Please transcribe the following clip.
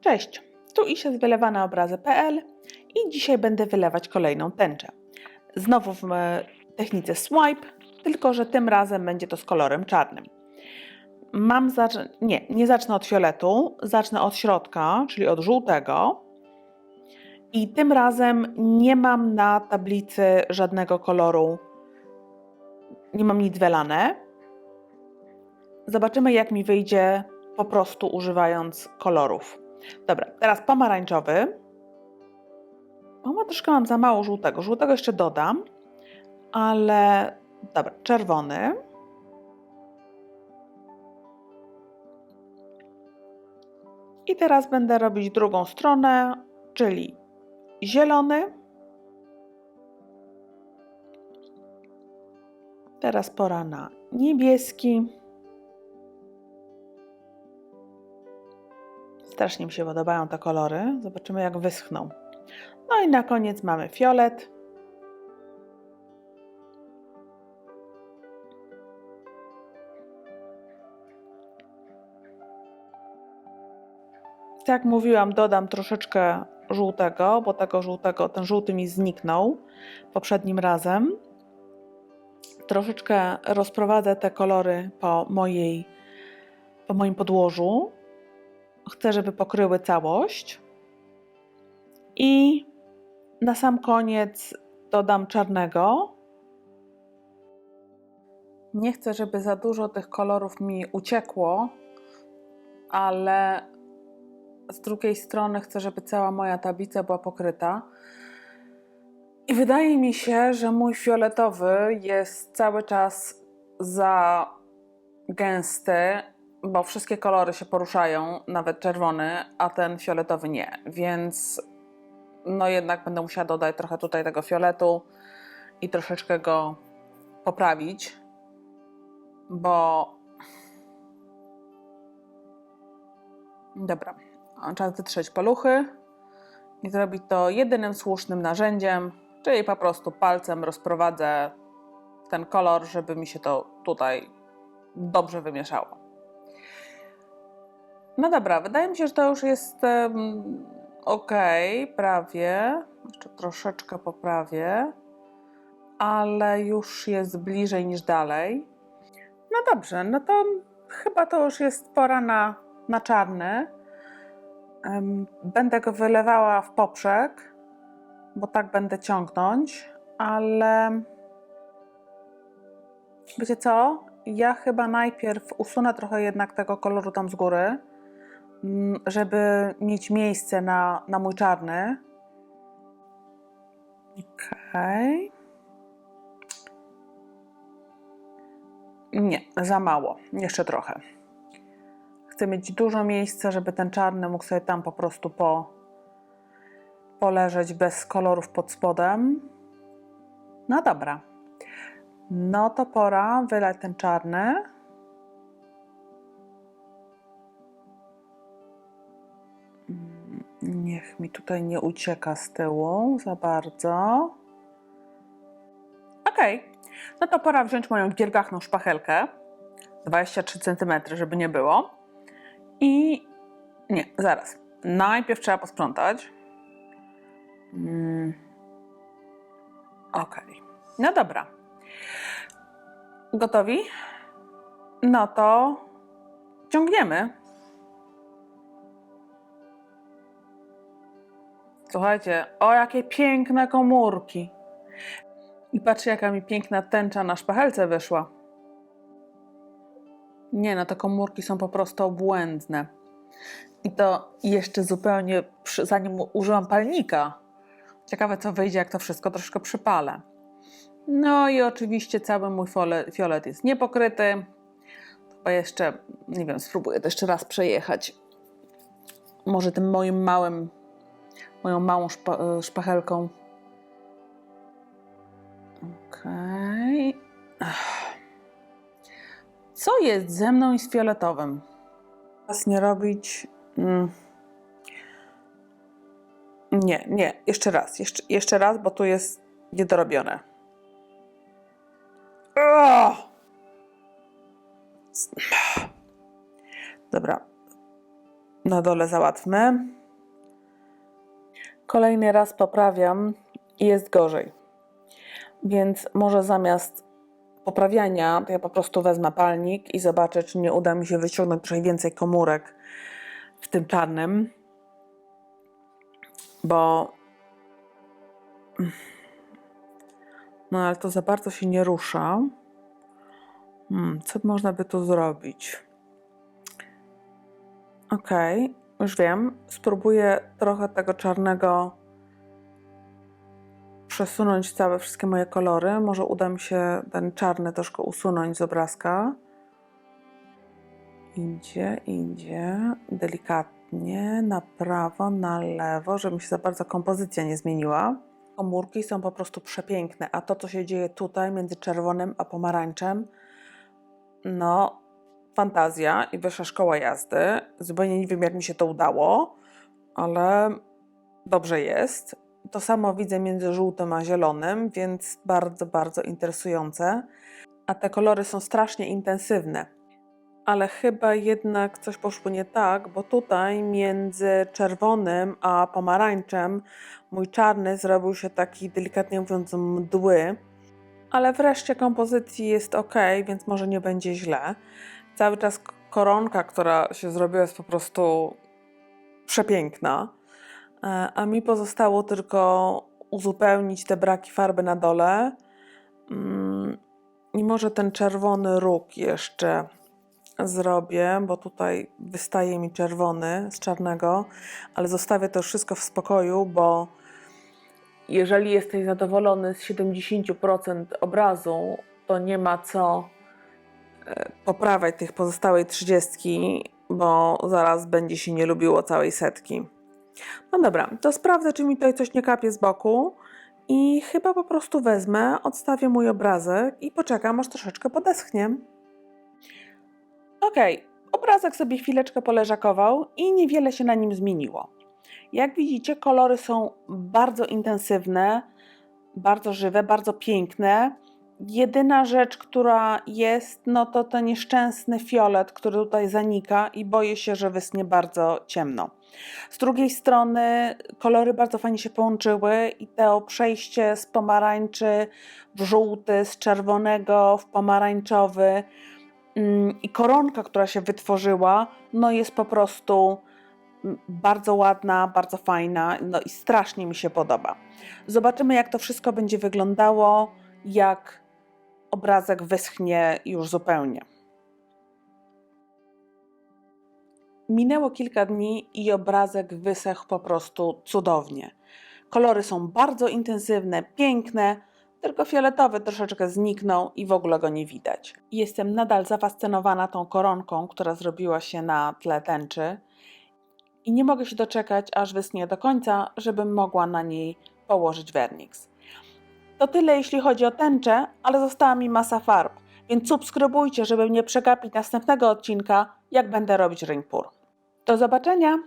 Cześć, tu Isia z wylewane obrazy.pl i dzisiaj będę wylewać kolejną tęczę. Znowu w e, technice swipe, tylko że tym razem będzie to z kolorem czarnym. Mam nie, nie zacznę od fioletu, zacznę od środka, czyli od żółtego. I tym razem nie mam na tablicy żadnego koloru, nie mam nic wylane. Zobaczymy jak mi wyjdzie po prostu używając kolorów. Dobra, teraz pomarańczowy. O, ma troszkę mam za mało żółtego. Żółtego jeszcze dodam, ale dobra, czerwony. I teraz będę robić drugą stronę, czyli zielony. Teraz pora na niebieski. Strasznie mi się podobają te kolory. Zobaczymy, jak wyschną. No i na koniec mamy fiolet. Jak mówiłam, dodam troszeczkę żółtego, bo tego żółtego, ten żółty mi zniknął poprzednim razem. Troszeczkę rozprowadzę te kolory po, mojej, po moim podłożu. Chcę, żeby pokryły całość. I na sam koniec dodam czarnego. Nie chcę, żeby za dużo tych kolorów mi uciekło, ale z drugiej strony chcę, żeby cała moja tablica była pokryta. I wydaje mi się, że mój fioletowy jest cały czas za gęsty, bo wszystkie kolory się poruszają, nawet czerwony, a ten fioletowy nie. Więc no jednak będę musiała dodać trochę tutaj tego fioletu i troszeczkę go poprawić, bo dobra, trzeba wytrzeć paluchy i zrobić to jedynym słusznym narzędziem, czyli po prostu palcem rozprowadzę ten kolor, żeby mi się to tutaj dobrze wymieszało. No dobra, wydaje mi się, że to już jest um, ok, prawie. Jeszcze troszeczkę poprawię, ale już jest bliżej niż dalej. No dobrze, no to chyba to już jest pora na, na czarny. Um, będę go wylewała w poprzek, bo tak będę ciągnąć, ale wiecie co? Ja chyba najpierw usunę trochę jednak tego koloru tam z góry, żeby mieć miejsce na, na mój czarny. Okej. Okay. Nie, za mało. Jeszcze trochę. Chcę mieć dużo miejsca, żeby ten czarny mógł sobie tam po prostu po, poleżeć bez kolorów pod spodem. No dobra. No to pora wylać ten czarny. Niech mi tutaj nie ucieka z tyłu za bardzo. Ok, no to pora wziąć moją wielgachną szpachelkę. 23 cm, żeby nie było. I nie, zaraz. Najpierw trzeba posprzątać. Mm. Ok. No dobra. Gotowi? No to ciągniemy. Słuchajcie, o jakie piękne komórki. I patrzcie, jaka mi piękna tęcza na szpachelce wyszła. Nie, no te komórki są po prostu obłędne. I to jeszcze zupełnie, przy, zanim użyłam palnika. Ciekawe, co wyjdzie, jak to wszystko troszkę przypalę. No i oczywiście cały mój fiolet jest niepokryty. Chyba jeszcze, nie wiem, spróbuję to jeszcze raz przejechać. Może tym moim małym, moją małą szpa szpachelką. Okej. Okay. Co jest ze mną i z fioletowym? Teraz nie robić. Mm. Nie, nie, jeszcze raz, jeszcze, jeszcze raz, bo tu jest niedorobione. Dobra. na dole załatwmy. Kolejny raz poprawiam i jest gorzej. Więc może zamiast poprawiania, ja po prostu wezmę palnik i zobaczę, czy nie uda mi się wyciągnąć trochę więcej komórek w tym czarnym. Bo. No ale to za bardzo się nie rusza. Hmm, co można by tu zrobić? Okej, już wiem. Spróbuję trochę tego czarnego przesunąć całe wszystkie moje kolory. Może uda mi się ten czarny troszkę usunąć z obrazka. Idzie, idzie, delikatnie, na prawo, na lewo, żeby mi się za bardzo kompozycja nie zmieniła. Komórki są po prostu przepiękne, a to, co się dzieje tutaj między czerwonym a pomarańczem, no, fantazja i wyższa szkoła jazdy. Zupełnie nie wiem, jak mi się to udało, ale dobrze jest. To samo widzę między żółtym a zielonym, więc bardzo, bardzo interesujące. A te kolory są strasznie intensywne. Ale chyba jednak coś poszło nie tak, bo tutaj między czerwonym a pomarańczem mój czarny zrobił się taki delikatnie mówiąc mdły. Ale wreszcie kompozycji jest ok, więc może nie będzie źle. Cały czas koronka, która się zrobiła, jest po prostu przepiękna. E, A mi pozostało tylko uzupełnić te braki farby na dole. Mm, I może ten czerwony róg jeszcze zrobię, bo tutaj wystaje mi czerwony z czarnego, ale zostawię to wszystko w spokoju, bo jeżeli jesteś zadowolony z 70% obrazu, to nie ma co poprawiać tych pozostałej 30, bo zaraz będzie się nie lubiło całej setki. No dobra, to sprawdzę, czy mi tutaj coś nie kapie z boku i chyba po prostu wezmę, odstawię mój obrazek i poczekam, aż troszeczkę podeschnie. Okej, obrazek sobie chwileczkę poleżakował i niewiele się na nim zmieniło. Jak widzicie, kolory są bardzo intensywne, bardzo żywe, bardzo piękne. Jedyna rzecz, która jest, no to ten nieszczęsny fiolet, który tutaj zanika i boję się, że wyschnie bardzo ciemno. Z drugiej strony kolory bardzo fajnie się połączyły i to przejście z pomarańczy w żółty, z czerwonego w pomarańczowy mm, i koronka, która się wytworzyła, no jest po prostu mm, bardzo ładna, bardzo fajna, no i strasznie mi się podoba. Zobaczymy, jak to wszystko będzie wyglądało, jak obrazek wyschnie już zupełnie. Minęło kilka dni i obrazek wysechł po prostu cudownie. Kolory są bardzo intensywne, piękne, tylko fioletowy troszeczkę zniknął i w ogóle go nie widać. Jestem nadal zafascynowana tą koronką, która zrobiła się na tle tęczy i nie mogę się doczekać, aż wyschnie do końca, żebym mogła na niej położyć werniks. To tyle, jeśli chodzi o tęczę, ale została mi masa farb, więc subskrybujcie, żeby nie przegapić następnego odcinka, jak będę robić ring. Do zobaczenia!